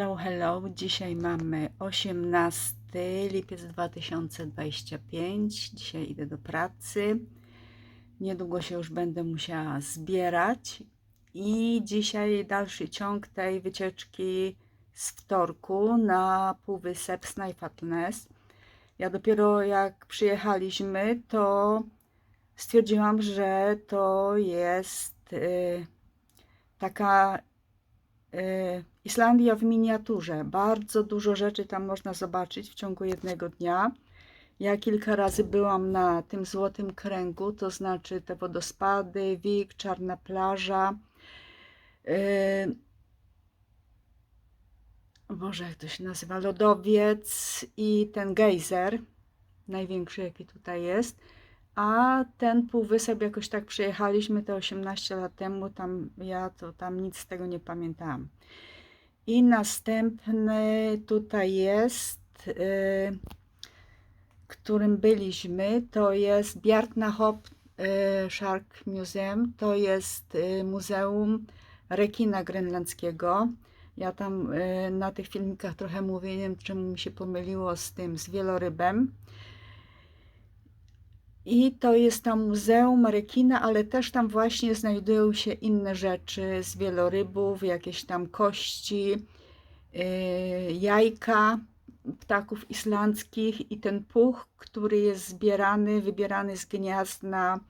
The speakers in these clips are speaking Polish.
Hello, hello. Dzisiaj mamy 18 lipiec 2025. Dzisiaj idę do pracy. Niedługo się już będę musiała zbierać. I dzisiaj dalszy ciąg tej wycieczki z wtorku na Półwysep Snæfellsnes. Ja dopiero jak przyjechaliśmy, to stwierdziłam, że to jest y, taka Islandia w miniaturze. Bardzo dużo rzeczy tam można zobaczyć w ciągu jednego dnia. Ja kilka razy byłam na tym złotym kręgu, to znaczy te wodospady, Wik, czarna plaża. Yy... Boże, jak to się nazywa? Lodowiec i ten gejzer, największy jaki tutaj jest. A ten półwysep jakoś tak przyjechaliśmy te 18 lat temu, tam ja to tam nic z tego nie pamiętałam. I następny tutaj jest, y, którym byliśmy, to jest Bjartnahop y, Shark Museum. To jest y, muzeum rekina grenlandzkiego. Ja tam na tych filmikach trochę wiem czemu mi się pomyliło z tym, z wielorybem. I to jest tam Muzeum Rekina, ale też tam właśnie znajdują się inne rzeczy z wielorybów, jakieś tam kości, yy, jajka ptaków islandzkich i ten puch, który jest zbierany, wybierany z gniazd na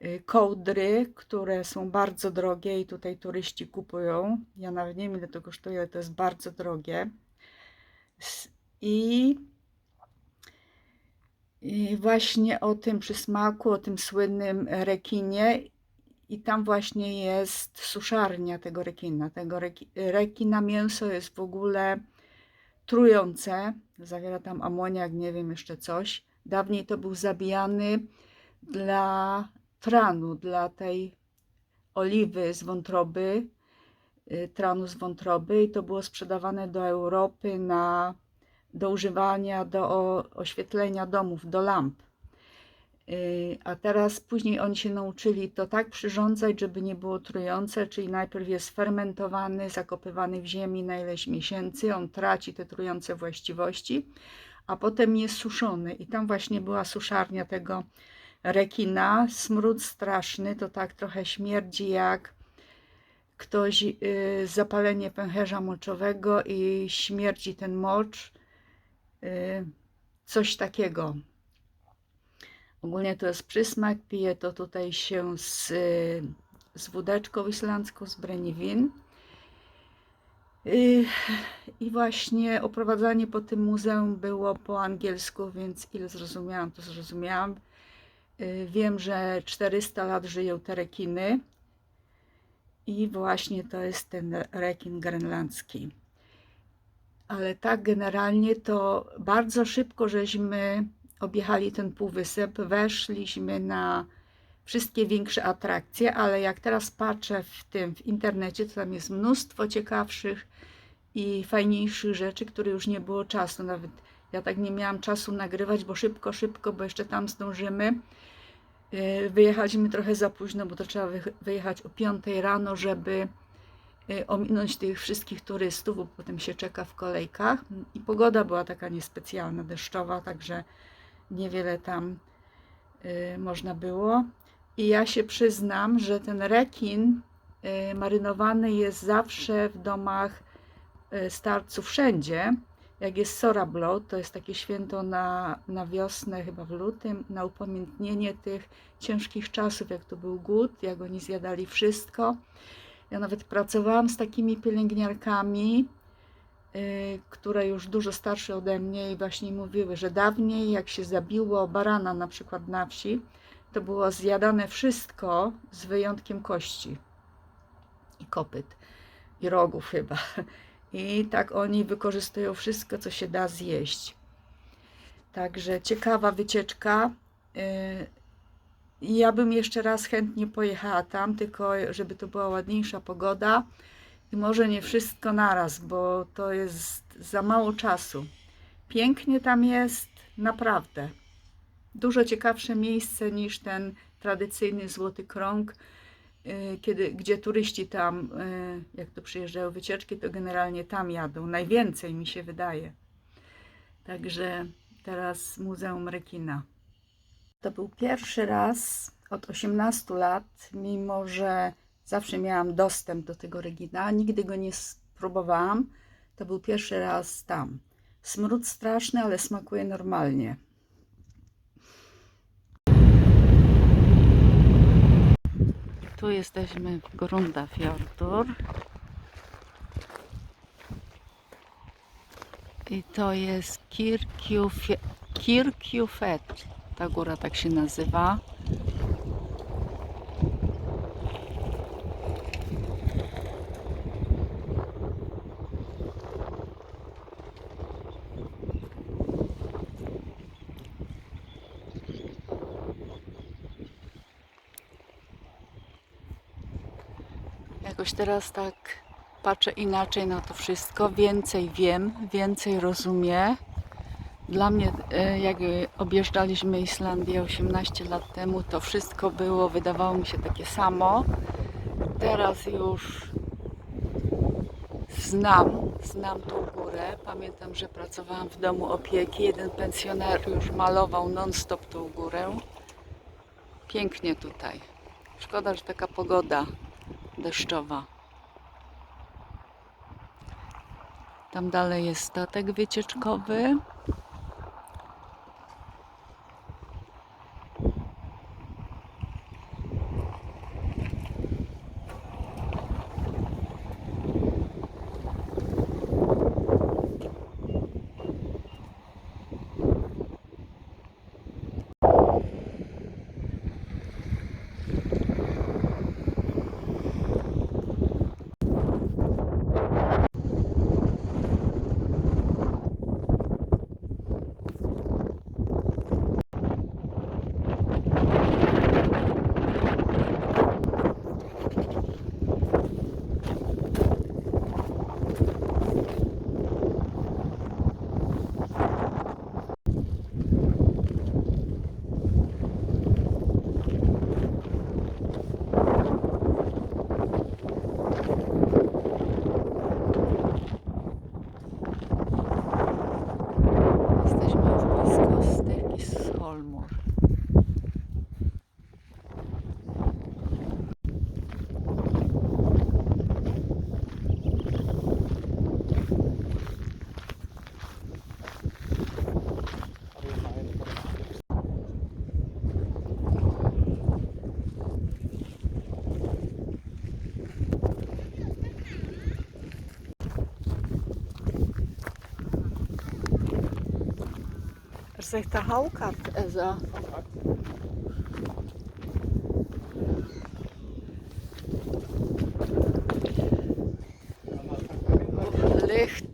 yy, kołdry, które są bardzo drogie i tutaj turyści kupują. Ja nawet nie wiem ile to kosztuje, ale to jest bardzo drogie. I i właśnie o tym przysmaku, o tym słynnym rekinie. I tam właśnie jest suszarnia tego rekina. Tego reki, rekina mięso jest w ogóle trujące. Zawiera tam amoniak, nie wiem jeszcze coś. Dawniej to był zabijany dla tranu, dla tej oliwy z wątroby, y, tranu z wątroby i to było sprzedawane do Europy na do używania, do oświetlenia domów, do lamp. Y, a teraz później oni się nauczyli to tak przyrządzać, żeby nie było trujące, czyli najpierw jest fermentowany, zakopywany w ziemi na ileś miesięcy, on traci te trujące właściwości, a potem jest suszony. I tam właśnie była suszarnia tego rekina. Smród straszny, to tak trochę śmierdzi jak ktoś y, zapalenie pęcherza moczowego i śmierdzi ten mocz coś takiego. Ogólnie to jest przysmak, piję to tutaj się z, z wódeczką islandzką, z Brennivin. Y, I właśnie oprowadzanie po tym muzeum było po angielsku, więc ile zrozumiałam, to zrozumiałam. Y, wiem, że 400 lat żyją te rekiny i właśnie to jest ten rekin grenlandzki ale tak generalnie to bardzo szybko żeśmy objechali ten półwysep, weszliśmy na wszystkie większe atrakcje, ale jak teraz patrzę w tym w internecie, to tam jest mnóstwo ciekawszych i fajniejszych rzeczy, które już nie było czasu. Nawet ja tak nie miałam czasu nagrywać, bo szybko, szybko, bo jeszcze tam zdążymy. Yy, wyjechaliśmy trochę za późno, bo to trzeba wyjechać o 5 rano, żeby ominąć tych wszystkich turystów, bo potem się czeka w kolejkach. I pogoda była taka niespecjalna, deszczowa, także niewiele tam y, można było. I ja się przyznam, że ten rekin y, marynowany jest zawsze w domach starców wszędzie. Jak jest Sorablot, to jest takie święto na, na wiosnę, chyba w lutym, na upamiętnienie tych ciężkich czasów, jak to był głód, jak oni zjadali wszystko. Ja nawet pracowałam z takimi pielęgniarkami, yy, które już dużo starsze ode mnie i właśnie mówiły, że dawniej jak się zabiło barana na przykład na wsi, to było zjadane wszystko z wyjątkiem kości i kopyt i rogów chyba. I tak oni wykorzystują wszystko, co się da zjeść. Także ciekawa wycieczka. Ja bym jeszcze raz chętnie pojechała tam, tylko żeby to była ładniejsza pogoda i może nie wszystko naraz, bo to jest za mało czasu. Pięknie tam jest, naprawdę. Dużo ciekawsze miejsce niż ten tradycyjny Złoty Krąg. y, kiedy, gdzie turyści tam, y, jak to przyjeżdżają wycieczki, to generalnie tam jadą. Najwięcej mi się wydaje. Także teraz Muzeum Rekina. To był pierwszy raz od 18 lat, mimo że zawsze miałam dostęp do tego Regina, nigdy go nie spróbowałam. To był pierwszy raz tam. Smród straszny, ale smakuje normalnie. Tu jesteśmy w Grundafjordur. I to jest Kirkjufet. Ta góra tak się nazywa. Jakoś teraz tak patrzę inaczej na to wszystko, więcej wiem, więcej rozumiem. Dla mnie, e, jak objeżdżaliśmy Islandię 18 lat temu, to wszystko było, wydawało mi się takie samo. Teraz już znam, znam tą górę. Pamiętam, że pracowałam w domu opieki. Jeden pensjonariusz malował non-stop tą górę. Pięknie tutaj. Szkoda, że taka pogoda deszczowa. Tam dalej jest statek wycieczkowy. Zegt de houkart en zo. Licht.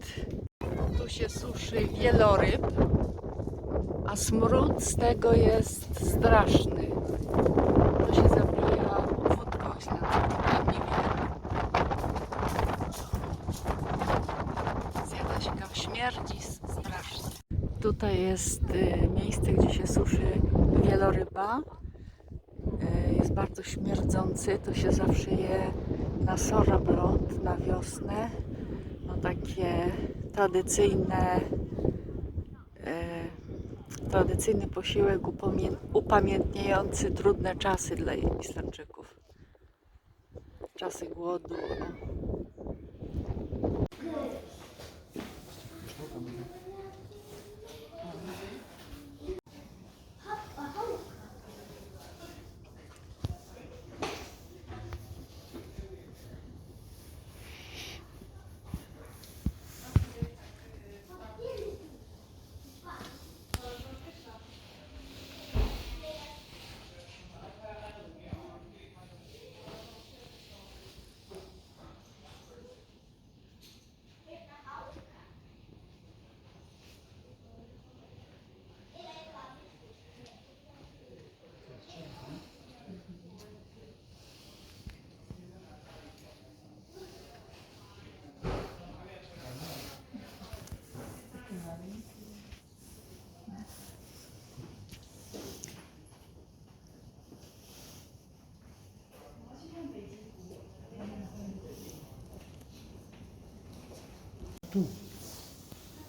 Tu się suszy wieloryb, a smród z tego jest straszny. To się zabija wódką ślęczoną, niewiele. Zjada się go śmierdzi s- strasznie. Tutaj jest y, miejsce, gdzie się suszy wieloryba. Y, jest bardzo śmierdzący. To się zawsze je na sorablot na wiosnę. No takie tradycyjne y, tradycyjny posiłek upamię- upamiętniający trudne czasy dla Islandczyków. Czasy głodu. No. du.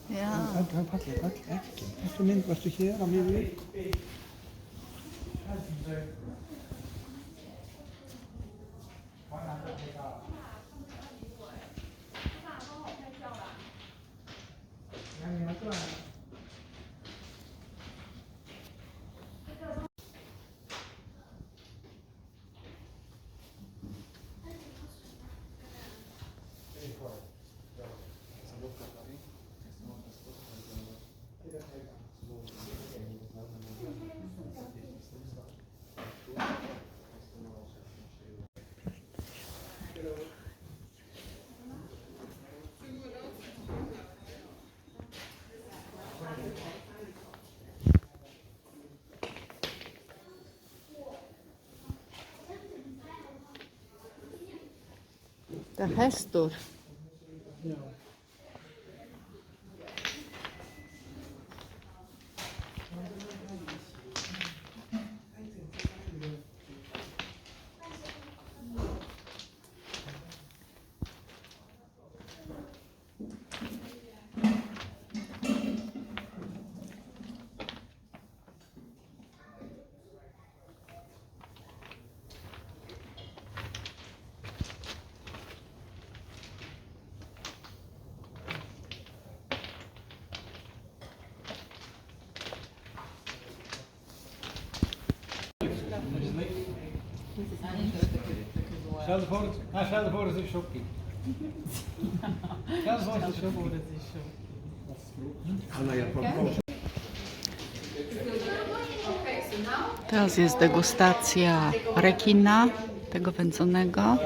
Ja. Halt, halt, pass, halt, halt. Hast du Mint, was du hier am Hebel? Thank you. Je voor, Stel je voor het is shocking. Anna, ja, Teraz jest degustacja rekina, tego wędzonego.